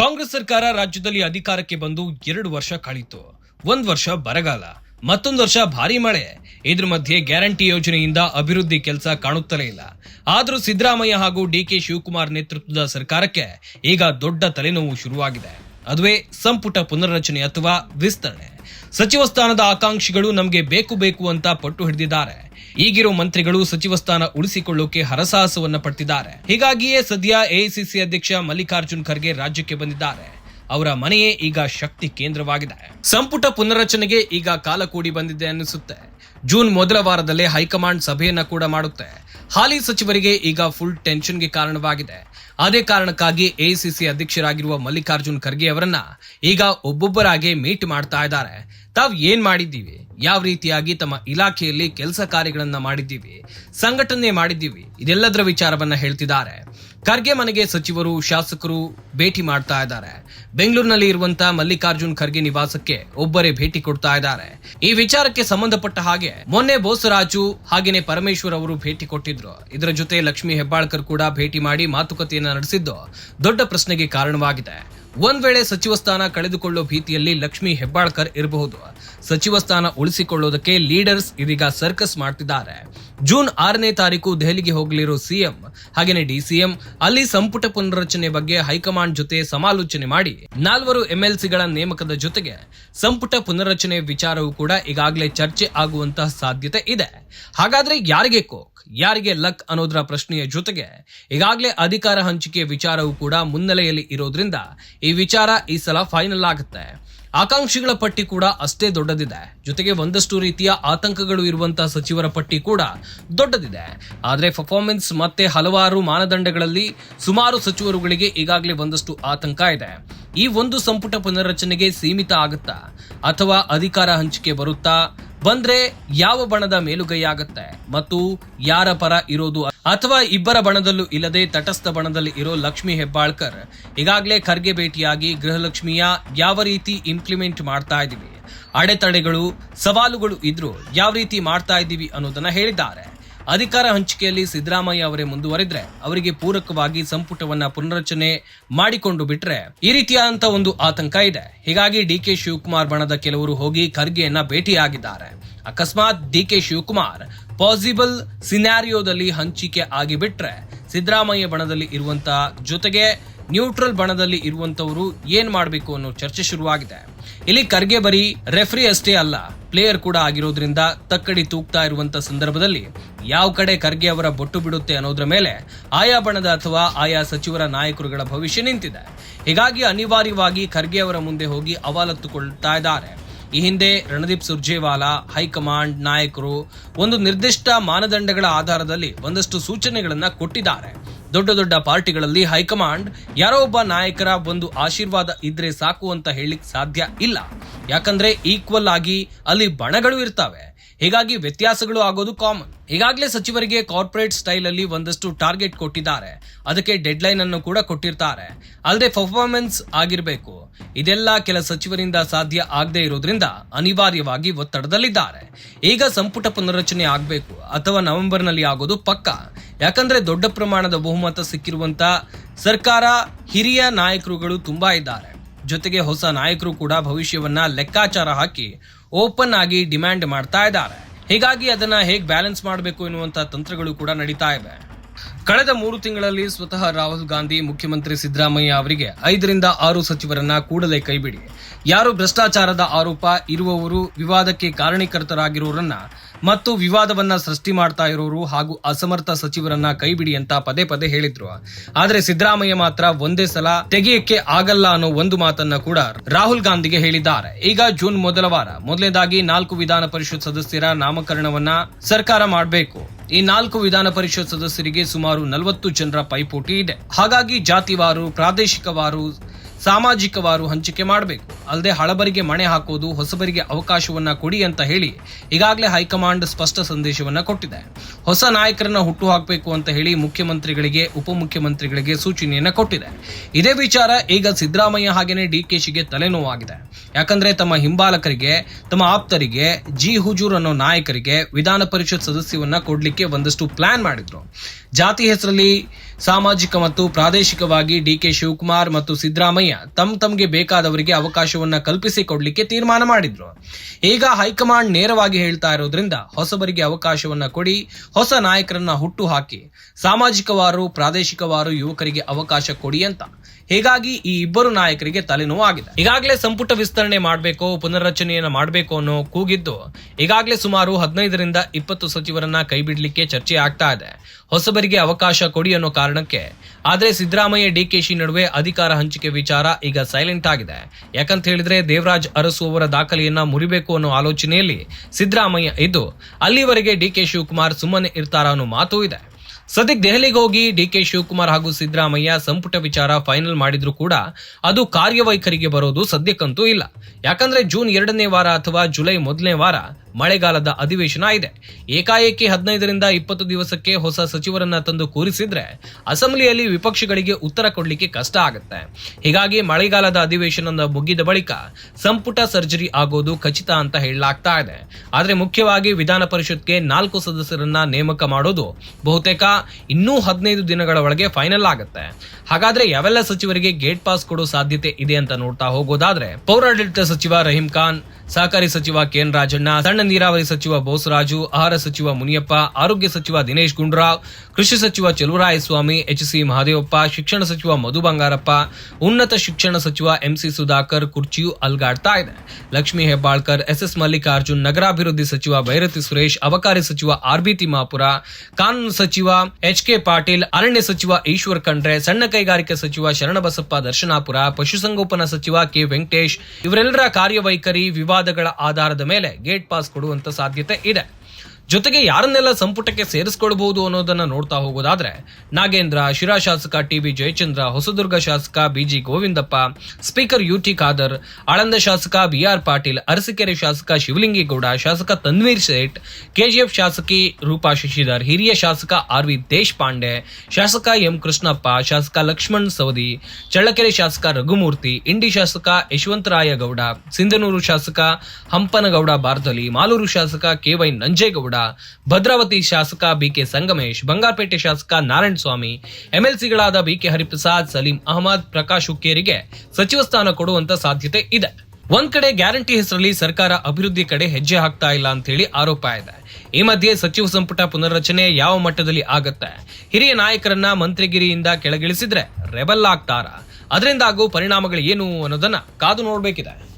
ಕಾಂಗ್ರೆಸ್ ಸರ್ಕಾರ ರಾಜ್ಯದಲ್ಲಿ ಅಧಿಕಾರಕ್ಕೆ ಬಂದು ಎರಡು ವರ್ಷ ಕಳೀತು. ಒಂದ್ ವರ್ಷ ಬರಗಾಲ, ಮತ್ತೊಂದು ವರ್ಷ ಭಾರಿ ಮಳೆ. ಇದ್ರ ಮಧ್ಯೆ ಗ್ಯಾರಂಟಿ ಯೋಜನೆಯಿಂದ ಅಭಿವೃದ್ಧಿ ಕೆಲಸ ಕಾಣುತ್ತಲೇ ಇಲ್ಲ. ಆದರೂ ಸಿದ್ದರಾಮಯ್ಯ ಹಾಗೂ ಡಿ ಕೆ ಶಿವಕುಮಾರ್ ನೇತೃತ್ವದ ಸರ್ಕಾರಕ್ಕೆ ಈಗ ದೊಡ್ಡ ತಲೆನೋವು ಶುರುವಾಗಿದೆ. ಅದುವೇ ಸಂಪುಟ ಪುನರ್ರಚನೆ ಅಥವಾ ವಿಸ್ತರಣೆ. ಸಚಿವ ಸ್ಥಾನದ ಆಕಾಂಕ್ಷಿಗಳು ನಮಗೆ ಬೇಕು ಬೇಕು ಅಂತ ಪಟ್ಟು ಹಿಡಿದಿದ್ದಾರೆ. ಈಗಿರೋ ಮಂತ್ರಿಗಳು ಸಚಿವ ಸ್ಥಾನ ಉಳಿಸಿಕೊಳ್ಳೋಕೆ ಹರಸಾಹಸವನ್ನ ಪಡ್ತಿದ್ದಾರೆ. ಹೀಗಾಗಿಯೇ ಸದ್ಯ ಎಐಸಿಸಿ ಅಧ್ಯಕ್ಷ ಮಲ್ಲಿಕಾರ್ಜುನ್ ಖರ್ಗೆ ರಾಜ್ಯಕ್ಕೆ ಬಂದಿದ್ದಾರೆ. ಅವರ ಮನೆಯೇ ಈಗ ಶಕ್ತಿ ಕೇಂದ್ರವಾಗಿದೆ. ಸಂಪುಟ ಪುನರ್ರಚನೆಗೆ ಈಗ ಕಾಲ ಕೂಡಿ ಬಂದಿದೆ ಅನ್ನಿಸುತ್ತೆ. ಜೂನ್ ಮೊದಲ ವಾರದಲ್ಲೇ ಹೈಕಮಾಂಡ್ ಸಭೆಯನ್ನ ಕೂಡ ಮಾಡುತ್ತೆ. ಹಾಲಿ ಸಚಿವರಿಗೆ ಈಗ ಫುಲ್ ಟೆನ್ಷನ್ಗೆ ಕಾರಣವಾಗಿದೆ. ಅದೇ ಕಾರಣಕ್ಕಾಗಿ ಎಐಸಿಸಿ ಅಧ್ಯಕ್ಷರಾಗಿರುವ ಮಲ್ಲಿಕಾರ್ಜುನ್ ಖರ್ಗೆ ಅವರನ್ನ ಈಗ ಒಬ್ಬೊಬ್ಬರಾಗಿ ಮೀಟ್ ಮಾಡ್ತಾ ಇದ್ದಾರೆ. ತಾವ್ ಏನ್ ಮಾಡಿದ್ದೀವಿ? ಯಾವ ರೀತಿಯಾಗಿ ತಮ್ಮ ಇಲಾಖೆಯಲ್ಲಿ ಕೆಲಸ ಕಾರ್ಯಗಳನ್ನ ಮಾಡಿದ್ದೀವಿ? ಸಂಘಟನೆ ಮಾಡಿದ್ದೀವಿ? ಇದೆಲ್ಲದರ ವಿಚಾರವನ್ನ ಹೇಳ್ತಿದ್ದಾರೆ. ಖರ್ಗೆ ಮನೆಗೆ ಸಚಿವರು, ಶಾಸಕರು ಭೇಟಿ ಮಾಡ್ತಾ ಇದ್ದಾರೆ. ಬೆಂಗಳೂರಿನಲ್ಲಿ ಇರುವಂತಹ ಮಲ್ಲಿಕಾರ್ಜುನ್ ಖರ್ಗೆ ನಿವಾಸಕ್ಕೆ ಒಬ್ಬರೇ ಭೇಟಿ ಕೊಡ್ತಾ ಇದ್ದಾರೆ. ಈ ವಿಚಾರಕ್ಕೆ ಸಂಬಂಧಪಟ್ಟ ಹಾಗೆ ಮೊನ್ನೆ ಬೋಸರಾಜು ಹಾಗೇನೆ ಪರಮೇಶ್ವರ್ ಅವರು ಭೇಟಿ ಕೊಟ್ಟಿದ್ರು. ಇದರ ಜೊತೆ ಲಕ್ಷ್ಮಿ ಹೆಬ್ಬಾಳ್ಕರ್ ಕೂಡ ಭೇಟಿ ಮಾಡಿ ಮಾತುಕತೆಯನ್ನ ನಡೆಸಿದ್ದು ದೊಡ್ಡ ಪ್ರಶ್ನೆಗೆ ಕಾರಣವಾಗಿದೆ. ಒಂದ್ ವೇಳೆ ಸಚಿವ ಸ್ಥಾನ ಕಳೆದುಕೊಳ್ಳೋ ಭೀತಿಯಲ್ಲಿ ಲಕ್ಷ್ಮಿ ಹೆಬ್ಬಾಳ್ಕರ್ ಇರಬಹುದು. ಸಚಿವ ಸ್ಥಾನ ಉಳಿಸಿಕೊಳ್ಳೋದಕ್ಕೆ ಲೀಡರ್ಸ್ ಇದೀಗ ಸರ್ಕಸ್ ಮಾಡ್ತಿದ್ದಾರೆ. ಜೂನ್ ಆರನೇ ತಾರೀಕು ದೆಹಲಿಗೆ ಹೋಗಲಿರೋ ಸಿಎಂ, ಹಾಗೇನೆ ಡಿಸಿಎಂ, ಅಲ್ಲಿ ಸಂಪುಟ ಪುನರ್ರಚನೆ ಬಗ್ಗೆ ಹೈಕಮಾಂಡ್ ಜೊತೆ ಸಮಾಲೋಚನೆ ಮಾಡಿ ನಾಲ್ವರು ಎಂಎಲ್ಸಿಗಳ ನೇಮಕದ ಜೊತೆಗೆ ಸಂಪುಟ ಪುನರ್ರಚನೆ ವಿಚಾರವೂ ಕೂಡ ಈಗಾಗಲೇ ಚರ್ಚೆ ಆಗುವಂತಹ ಸಾಧ್ಯತೆ ಇದೆ. ಹಾಗಾದ್ರೆ ಯಾರಿಗೆ ಕೋಕ್ ಯಾರಿಗೆ ಲಕ್ ಅನ್ನೋದರ ಪ್ರಶ್ನೆಯ ಜೊತೆಗೆ ಈಗಾಗಲೇ ಅಧಿಕಾರ ಹಂಚಿಕೆ ವಿಚಾರವೂ ಕೂಡ ಮುನ್ನೆಲೆಯಲ್ಲಿ ಇರೋದ್ರಿಂದ ಈ ವಿಚಾರ ಈ ಸಲ ಫೈನಲ್ ಆಗುತ್ತೆ. ಆಕಾಂಕ್ಷಿಗಳ ಪಟ್ಟಿ ಕೂಡ ಅಷ್ಟೇ ದೊಡ್ಡದಿದೆ. ಜೊತೆಗೆ ಒಂದಷ್ಟು ರೀತಿಯ ಆತಂಕಗಳು ಇರುವಂತಹ ಸಚಿವರ ಪಟ್ಟಿ ಕೂಡ ದೊಡ್ಡದಿದೆ. ಆದರೆ ಪರ್ಫಾರ್ಮೆನ್ಸ್ ಮತ್ತೆ ಹಲವಾರು ಮಾನದಂಡಗಳಲ್ಲಿ ಸುಮಾರು ಸಚಿವರುಗಳಿಗೆ ಈಗಾಗಲೇ ಒಂದಷ್ಟು ಆತಂಕ ಇದೆ. ಈ ಒಂದು ಸಂಪುಟ ಪುನರ್ರಚನೆಗೆ ಸೀಮಿತ ಆಗುತ್ತಾ ಅಥವಾ ಅಧಿಕಾರ ಹಂಚಿಕೆ ಬರುತ್ತಾ? ಬಂದ್ರೆ ಯಾವ ಬಣದ ಮೇಲುಗೈ ಆಗತ್ತೆ? ಮತ್ತು ಯಾರ ಪರ ಇರೋದು? ಅಥವಾ ಇಬ್ಬರ ಬಣದಲ್ಲೂ ಇಲ್ಲದೆ ತಟಸ್ಥ ಬಣದಲ್ಲಿ ಇರೋ ಲಕ್ಷ್ಮಿ ಹೆಬ್ಬಾಳ್ಕರ್ ಈಗಾಗಲೇ ಖರ್ಗೆ ಭೇಟಿಯಾಗಿ ಗೃಹಲಕ್ಷ್ಮಿಯ ಯಾವ ರೀತಿ ಇಂಪ್ಲಿಮೆಂಟ್ ಮಾಡ್ತಾ ಇದ್ದೀವಿ? ಅಡೆತಡೆಗಳು, ಸವಾಲುಗಳು ಇದ್ರು ಯಾವ ರೀತಿ ಮಾಡ್ತಾ ಇದ್ದೀವಿ ಅನ್ನೋದನ್ನ ಹೇಳಿದ್ದಾರೆ. ಅಧಿಕಾರ ಹಂಚಿಕೆಯಲ್ಲಿ ಸಿದ್ದರಾಮಯ್ಯ ಅವರೇ ಮುಂದುವರೆದ್ರೆ ಅವರಿಗೆ ಪೂರಕವಾಗಿ ಸಂಪುಟವನ್ನ ಪುನರ್ರಚನೆ ಮಾಡಿಕೊಂಡು ಬಿಟ್ರೆ ಈ ರೀತಿಯಾದಂತ ಒಂದು ಆತಂಕ ಇದೆ. ಹೀಗಾಗಿ ಡಿ ಕೆ ಶಿವಕುಮಾರ್ ಬಣದ ಕೆಲವರು ಹೋಗಿ ಖರ್ಗೆಯನ್ನ ಭೇಟಿಯಾಗಿದ್ದಾರೆ. ಅಕಸ್ಮಾತ್ ಡಿ ಕೆ ಶಿವಕುಮಾರ್ ಪಾಸಿಬಲ್ ಸಿನಾರಿಯೋದಲ್ಲಿ ಹಂಚಿಕೆ ಆಗಿಬಿಟ್ರೆ ಸಿದ್ದರಾಮಯ್ಯ ಬಣದಲ್ಲಿ ಇರುವಂತ ಜೊತೆಗೆ ನ್ಯೂಟ್ರಲ್ ಬಣದಲ್ಲಿ ಇರುವಂತವರು ಏನ್ ಮಾಡಬೇಕು ಅನ್ನೋ ಚರ್ಚೆ ಶುರುವಾಗಿದೆ. ಇಲ್ಲಿ ಖರ್ಗೆ ಬರೀ ರೆಫ್ರಿ ಅಷ್ಟೇ ಅಲ್ಲ ಪ್ಲೇಯರ್ ಕೂಡ ಆಗಿರೋದ್ರಿಂದ ತಕ್ಕಡಿ ತೂಗ್ತಾ ಇರುವಂತ ಸಂದರ್ಭದಲ್ಲಿ ಯಾವ ಕಡೆ ಖರ್ಗೆ ಅವರ ಬೊಟ್ಟು ಬಿಡುತ್ತೆ ಅನ್ನೋದ್ರ ಮೇಲೆ ಆಯಾ ಬಣದ ಅಥವಾ ಆಯಾ ಸಚಿವರ ನಾಯಕರುಗಳ ಭವಿಷ್ಯ ನಿಂತಿದೆ. ಹೀಗಾಗಿ ಅನಿವಾರ್ಯವಾಗಿ ಖರ್ಗೆ ಅವರ ಮುಂದೆ ಹೋಗಿ ಅವಾಲತ್ತುಕೊಳ್ತಾ ಇದ್ದಾರೆ. ಈ ಹಿಂದೆ ರಣದೀಪ್ ಸುರ್ಜೇವಾಲಾ, ಹೈಕಮಾಂಡ್ ನಾಯಕರು ಒಂದು ನಿರ್ದಿಷ್ಟ ಮಾನದಂಡಗಳ ಆಧಾರದಲ್ಲಿ ಒಂದಷ್ಟು ಸೂಚನೆಗಳನ್ನು ಕೊಟ್ಟಿದ್ದಾರೆ. ದೊಡ್ಡ ದೊಡ್ಡ ಪಾರ್ಟಿಗಳಲ್ಲಿ ಹೈಕಮಾಂಡ್ ಯಾರೋ ಒಬ್ಬ ನಾಯಕರ ಒಂದು ಆಶೀರ್ವಾದ ಇದ್ರೆ ಸಾಕು ಅಂತ ಹೇಳಿಕ್ ಸಾಧ್ಯ ಇಲ್ಲ. ಯಾಕಂದ್ರೆ ಈಕ್ವಲ್ ಆಗಿ ಅಲ್ಲಿ ಬಣಗಳು ಇರ್ತವೆ. ಹೀಗಾಗಿ ವ್ಯತ್ಯಾಸಗಳು ಆಗೋದು ಕಾಮನ್ ಈಗಾಗಲೇ ಸಚಿವರಿಗೆ ಕಾರ್ಪೊರೇಟ್ ಸ್ಟೈಲ್ ಅಲ್ಲಿ ಒಂದಷ್ಟು ಟಾರ್ಗೆಟ್ ಕೊಟ್ಟಿದ್ದಾರೆ. ಅದಕ್ಕೆ ಡೆಡ್ ಲೈನ್ ಅನ್ನು ಕೂಡ ಕೊಟ್ಟಿರ್ತಾರೆ. ಅಲ್ಲದೆ ಪರ್ಫಾರ್ಮೆನ್ಸ್ ಆಗಿರಬೇಕು. ಇದೆಲ್ಲ ಕೆಲ ಸಚಿವರಿಂದ ಸಾಧ್ಯ ಆಗದೆ ಇರೋದ್ರಿಂದ ಅನಿವಾರ್ಯವಾಗಿ ಒತ್ತಡದಲ್ಲಿದ್ದಾರೆ. ಈಗ ಸಂಪುಟ ಪುನರ್ರಚನೆ ಆಗಬೇಕು ಅಥವಾ ನವೆಂಬರ್ನಲ್ಲಿ ಆಗೋದು ಪಕ್ಕ. ಯಾಕಂದ್ರೆ ದೊಡ್ಡ ಪ್ರಮಾಣದ ಬಹುಮತ ಸಿಕ್ಕಿರುವಂತ ಸರ್ಕಾರ, ಹಿರಿಯ ನಾಯಕರುಗಳು ತುಂಬಾ ಇದ್ದಾರೆ. ಜೊತೆಗೆ ಹೊಸ ನಾಯಕರು ಕೂಡ ಭವಿಷ್ಯವನ್ನ ಲೆಕ್ಕಾಚಾರ ಹಾಕಿ ಓಪನ್ ಆಗಿ ಡಿಮ್ಯಾಂಡ್ ಮಾಡ್ತಾ ಇದ್ದಾರೆ. ಹೀಗಾಗಿ ಅದನ್ನ ಹೇಗೆ ಬ್ಯಾಲೆನ್ಸ್ ಮಾಡಬೇಕು ಎನ್ನುವಂತ ತಂತ್ರಗಳು ಕೂಡ ನಡೀತಾ ಇವೆ. ಕಳೆದ ಮೂರು ತಿಂಗಳಲ್ಲಿ ಸ್ವತಃ ರಾಹುಲ್ ಗಾಂಧಿ, ಮುಖ್ಯಮಂತ್ರಿ ಸಿದ್ದರಾಮಯ್ಯ ಅವರಿಗೆ ಐದರಿಂದ ಆರು ಸಚಿವರನ್ನ ಕೂಡಲೇ ಕೈಬಿಡಿ. ಯಾರು ಭ್ರಷ್ಟಾಚಾರದ ಆರೋಪ ಇರುವವರು, ವಿವಾದಕ್ಕೆ ಕಾರಣೀಕರ್ತರಾಗಿರೋರನ್ನ ಮತ್ತು ವಿವಾದವನ್ನ ಸೃಷ್ಟಿ ಮಾಡ್ತಾ ಇರೋರು ಹಾಗೂ ಅಸಮರ್ಥ ಸಚಿವರನ್ನ ಕೈಬಿಡಿ ಅಂತ ಪದೇ ಪದೇ ಹೇಳಿದ್ರು. ಆದರೆ ಸಿದ್ದರಾಮಯ್ಯ ಮಾತ್ರ ಒಂದೇ ಸಲ ತೆಗೆಯಕ್ಕೆ ಆಗಲ್ಲ ಅನ್ನೋ ಒಂದು ಮಾತನ್ನ ಕೂಡ ರಾಹುಲ್ ಗಾಂಧಿಗೆ ಹೇಳಿದ್ದಾರೆ. ಈಗ ಜೂನ್ ಮೊದಲ ವಾರ ಮೊದಲನೇದಾಗಿ ನಾಲ್ಕು ವಿಧಾನ ಪರಿಷತ್ ಸದಸ್ಯರ ನಾಮಕರಣವನ್ನ ಸರ್ಕಾರ ಮಾಡಬೇಕು. ಈ ನಾಲ್ಕು ವಿಧಾನ ಪರಿಷತ್ ಸದಸ್ಯರಿಗೆ ಸುಮಾರು ನಲವತ್ತು ಜನರ ಪೈಪೋಟಿ ಇದೆ. ಹಾಗಾಗಿ ಜಾತಿವಾರು, ಪ್ರಾದೇಶಿಕವಾರು, ಸಾಮಾಜಿಕವಾರು ಹಂಚಿಕೆ ಮಾಡಬೇಕು. ಅಲ್ಲದೆ ಹಳಬರಿಗೆ ಮಣೆ ಹಾಕೋದು ಹೊಸಬರಿಗೆ ಅವಕಾಶವನ್ನ ಕೊಡಿ ಅಂತ ಹೇಳಿ ಈಗಾಗಲೇ ಹೈಕಮಾಂಡ್ ಸ್ಪಷ್ಟ ಸಂದೇಶವನ್ನ ಕೊಟ್ಟಿದೆ. ಹೊಸ ನಾಯಕರನ್ನ ಹುಟ್ಟು ಹಾಕಬೇಕು ಅಂತ ಹೇಳಿ ಮುಖ್ಯಮಂತ್ರಿಗಳಿಗೆ, ಉಪಮುಖ್ಯಮಂತ್ರಿಗಳಿಗೆ ಸೂಚನೆಯನ್ನ ಕೊಟ್ಟಿದೆ. ಇದೇ ವಿಚಾರ ಈಗ ಸಿದ್ದರಾಮಯ್ಯ ಹಾಗೇನೆ ಡಿ ಕೆ ಶಿಗೆ ತಲೆನೋವಾಗಿದೆ. ಯಾಕಂದ್ರೆ ತಮ್ಮ ಹಿಂಬಾಲಕರಿಗೆ, ತಮ್ಮ ಆಪ್ತರಿಗೆ, ಜಿ ಹುಜೂರ್ ಅನ್ನೋ ನಾಯಕರಿಗೆ ವಿಧಾನ ಪರಿಷತ್ ಸದಸ್ಯವನ್ನ ಕೊಡ್ಲಿಕ್ಕೆ ಒಂದಷ್ಟು ಪ್ಲಾನ್ ಮಾಡಿದ್ರು. ಜಾತಿ ಹೆಸರಲ್ಲಿ ಸಾಮಾಜಿಕ ಮತ್ತು ಪ್ರಾದೇಶಿಕವಾಗಿ ಡಿಕೆ ಶಿವಕುಮಾರ್ ಮತ್ತು ಸಿದ್ದರಾಮಯ್ಯ ತಮ್ ತಮ್ಗೆ ಬೇಕಾದವರಿಗೆ ಅವಕಾಶವನ್ನ ಕಲ್ಪಿಸಿಕೊಡ್ಲಿಕ್ಕೆ ತೀರ್ಮಾನ ಮಾಡಿದ್ರು. ಈಗ ಹೈಕಮಾಂಡ್ ನೇರವಾಗಿ ಹೇಳ್ತಾ ಇರೋದ್ರಿಂದ ಹೊಸಬರಿಗೆ ಅವಕಾಶವನ್ನ ಕೊಡಿ, ಹೊಸ ನಾಯಕರನ್ನ ಹುಟ್ಟು ಹಾಕಿ, ಸಾಮಾಜಿಕವಾರು, ಪ್ರಾದೇಶಿಕವಾರು ಯುವಕರಿಗೆ ಅವಕಾಶ ಕೊಡಿ ಅಂತ. ಹೀಗಾಗಿ ಈ ಇಬ್ಬರು ನಾಯಕರಿಗೆ ತಲೆನೋವಾಗಿದೆ ಈಗಾಗಲೇ ಸಂಪುಟ ವಿಸ್ತರಣೆ ಮಾಡಬೇಕು, ಪುನರ್ರಚನೆಯನ್ನು ಮಾಡಬೇಕು ಅನ್ನೋ ಕೂಗಿದ್ದು, ಈಗಾಗಲೇ ಸುಮಾರು ಹದಿನೈದರಿಂದ ಇಪ್ಪತ್ತು ಸಚಿವರನ್ನ ಕೈಬಿಡಲಿಕ್ಕೆ ಚರ್ಚೆ ಆಗ್ತಾ ಇದೆ. ಹೊಸಬರಿಗೆ ಅವಕಾಶ ಕೊಡಿ ಅನ್ನೋ ಕಾರಣಕ್ಕೆ. ಆದರೆ ಸಿದ್ದರಾಮಯ್ಯ ಡಿಕೆಶಿ ನಡುವೆ ಅಧಿಕಾರ ಹಂಚಿಕೆ ವಿಚಾರ ಈಗ ಸೈಲೆಂಟ್ ಆಗಿದೆ. ಯಾಕಂತ ಹೇಳಿದ್ರೆ ದೇವರಾಜ್ ಅರಸು ಅವರ ದಾಖಲೆಯನ್ನ ಮುರಿಬೇಕು ಅನ್ನೋ ಆಲೋಚನೆಯಲ್ಲಿ ಸಿದ್ದರಾಮಯ್ಯ ಇದ್ದು, ಅಲ್ಲಿವರೆಗೆ ಡಿಕೆ ಶಿವಕುಮಾರ್ ಸುಮ್ಮನೆ ಇರ್ತಾರ ಅನ್ನೋ ಮಾತು ಇದೆ. ಸದ್ಯಕ್ಕೆ ದೆಹಲಿಗೆ ಹೋಗಿ ಡಿ ಕೆ ಶಿವಕುಮಾರ್ ಹಾಗೂ ಸಿದ್ದರಾಮಯ್ಯ ಸಂಪುಟ ವಿಚಾರ ಫೈನಲ್ ಮಾಡಿದ್ರು ಕೂಡ ಅದು ಕಾರ್ಯವೈಖರಿಗೆ ಬರೋದು ಸದ್ಯಕ್ಕಂತೂ ಇಲ್ಲ. ಯಾಕಂದ್ರೆ ಜೂನ್ ಎರಡನೇ ವಾರ ಅಥವಾ ಜುಲೈ ಮೊದಲನೇ ವಾರ ಮಳೆಗಾಲದ ಅಧಿವೇಶನ ಇದೆ. ಏಕಾಏಕಿ ಹದಿನೈದರಿಂದ ಇಪ್ಪತ್ತು ದಿವಸಕ್ಕೆ ಹೊಸ ಸಚಿವರನ್ನ ತಂದು ಕೂರಿಸಿದ್ರೆ ಅಸೆಂಬ್ಲಿಯಲ್ಲಿ ವಿಪಕ್ಷಗಳಿಗೆ ಉತ್ತರ ಕೊಡಲಿಕ್ಕೆ ಕಷ್ಟ ಆಗುತ್ತೆ. ಹೀಗಾಗಿ ಮಳೆಗಾಲದ ಅಧಿವೇಶನ ಮುಗಿದ ಬಳಿಕ ಸಂಪುಟ ಸರ್ಜರಿ ಆಗೋದು ಖಚಿತ ಅಂತ ಹೇಳಲಾಗ್ತಾ ಇದೆ. ಆದರೆ ಮುಖ್ಯವಾಗಿ ವಿಧಾನ ಪರಿಷತ್ಗೆ ನಾಲ್ಕು ಸದಸ್ಯರನ್ನ ನೇಮಕ ಮಾಡೋದು ಬಹುತೇಕ ಇನ್ನೂ ಹದಿನೈದು ದಿನಗಳ ಒಳಗೆ ಫೈನಲ್ ಆಗುತ್ತೆ. ಹಾಗಾದ್ರೆ ಯಾವೆಲ್ಲ ಸಚಿವರಿಗೆ ಗೇಟ್ ಪಾಸ್ ಕೊಡೋ ಸಾಧ್ಯತೆ ಇದೆ ಅಂತ ನೋಡ್ತಾ ಹೋಗೋದಾದ್ರೆ, ಪೌರಾಡಳಿತ ಸಚಿವ ರಹೀಂ ಖಾನ್, ಸಹಕಾರಿ ಸಚಿವ ಕೆಎನ್ ರಾಜಣ್ಣ, ಸಣ್ಣ ನೀರಾವರಿ ಸಚಿವ ಬೋಸರಾಜು, ಆಹಾರ ಸಚಿವ ಮುನಿಯಪ್ಪ, ಆರೋಗ್ಯ ಸಚಿವ ದಿನೇಶ್ ಗುಂಡೂರಾವ್, ಕೃಷಿ ಸಚಿವ ಚೆಲುವರಾಯಸ್ವಾಮಿ, ಎಚ್ ಸಿ ಮಹದೇವಪ್ಪ, ಶಿಕ್ಷಣ ಸಚಿವ ಮಧು ಬಂಗಾರಪ್ಪ, ಉನ್ನತ ಶಿಕ್ಷಣ ಸಚಿವ ಎಂಸಿ ಸುಧಾಕರ್, ಕುರ್ಚಿಯು ಅಲ್ಗಾಡ್ತಾ ಇದೆ. ಲಕ್ಷ್ಮೀ ಹೆಬ್ಬಾಳ್ಕರ್ ಎಸ್ಎಸ್ ಮಲ್ಲಿಕಾರ್ಜುನ್, ನಗರಾಭಿವೃದ್ಧಿ ಸಚಿವ ಭೈರತಿ ಸುರೇಶ್, ಅಬಕಾರಿ ಸಚಿವ ಆರ್ಬಿ ತಿಮ್ಮಾಪುರ, ಕಾನೂನು ಸಚಿವ ಎಚ್ ಕೆ ಪಾಟೀಲ್, ಅರಣ್ಯ ಸಚಿವ ಈಶ್ವರ್ ಖಂಡ್ರೆ, ಸಣ್ಣ ಕೈಗಾರಿಕೆ ಸಚಿವ ಶರಣಬಸಪ್ಪ ದರ್ಶನಾಪುರ, ಪಶುಸಂಗೋಪನಾ ಸಚಿವ ಕೆ ವೆಂಕಟೇಶ್, ಇವರೆಲ್ಲರ ಕಾರ್ಯವೈಖರಿ ವಿವಾದಗಳ ಆಧಾರದ ಮೇಲೆ ಗೇಟ್ ಪಾಸ್ ಕೊಡುವಂತ ಸಾಧ್ಯತೆ ಇದೆ. ಜೊತೆಗೆ ಯಾರನ್ನೆಲ್ಲ ಸಂಪುಟಕ್ಕೆ ಸೇರಿಸಿಕೊಳ್ಬಹುದು ಅನ್ನೋದನ್ನ ನೋಡ್ತಾ ಹೋಗೋದಾದ್ರೆ, ನಾಗೇಂದ್ರ, ಶಿರಾ ಶಾಸಕ ಟಿ ಬಿ ಜಯಚಂದ್ರ, ಹೊಸದುರ್ಗ ಶಾಸಕ BG Govindappa, speaker U T Khader, Aland ಶಾಸಕ ಬಿ ಆರ್ ಪಾಟೀಲ್, ಅರಸಿಕೆರೆ ಶಾಸಕ ಶಿವಲಿಂಗೇಗೌಡ, ಶಾಸಕ ತನ್ವೀರ್ ಸೇಠ್, ಕೆಜಿಎಫ್ ಶಾಸಕಿ ರೂಪಾ ಶಶಿಧರ್, ಹಿರಿಯ ಶಾಸಕ ಆರ್ ವಿ ದೇಶಪಾಂಡೆ, ಶಾಸಕ ಎಂ. ಕೃಷ್ಣಪ್ಪ, ಶಾಸಕ ಲಕ್ಷ್ಮಣ್ ಸವದಿ, ಚಳ್ಳಕೆರೆ ಶಾಸಕ ರಘುಮೂರ್ತಿ, ಇಂಡಿ ಶಾಸಕ ಯಶವಂತರಾಯ ಗೌಡ ಸಿಂಧನೂರು ಶಾಸಕ ಹಂಪನಗೌಡ ಬಾರ್ದಲಿ ಮಾಲೂರು ಶಾಸಕ ಕೆ ವೈ ನಂಜೇಗೌಡ ಭದ್ರಾವತಿ ಶಾಸಕ ಬಿಕೆ ಸಂಗಮೇಶ್, ಬಂಗಾರಪೇಟೆ ಶಾಸಕ ನಾರಾಯಣ ಸ್ವಾಮಿ ಎಂಎಲ್ಸಿಗಳಾದ ಬಿಕೆ ಹರಿಪ್ರಸಾದ್, ಸಲೀಂ ಅಹಮದ್, ಪ್ರಕಾಶ್ ಹುಕ್ಕೇರಿಗೆ ಸಚಿವ ಸ್ಥಾನ ಕೊಡುವಂತ ಸಾಧ್ಯತೆ ಇದೆ. ಒಂದ್ ಕಡೆ ಗ್ಯಾರಂಟಿ ಹೆಸರಲ್ಲಿ ಸರ್ಕಾರ ಅಭಿವೃದ್ಧಿ ಕಡೆ ಹೆಜ್ಜೆ ಹಾಕ್ತಾ ಇಲ್ಲ ಅಂತ ಹೇಳಿ ಆರೋಪ ಇದೆ. ಈ ಮಧ್ಯೆ ಸಚಿವ ಸಂಪುಟ ಪುನರ್ರಚನೆ ಯಾವ ಮಟ್ಟದಲ್ಲಿ ಆಗತ್ತೆ? ಹಿರಿಯ ನಾಯಕರನ್ನ ಮಂತ್ರಿಗಿರಿಯಿಂದ ಕೆಳಗಿಳಿಸಿದ್ರೆ ರೆಬಲ್ ಆಗ್ತಾರ? ಅದರಿಂದ ಆಗೋ ಪರಿಣಾಮಗಳು ಏನು ಅನ್ನೋದನ್ನ ಕಾದು ನೋಡ್ಬೇಕಿದೆ.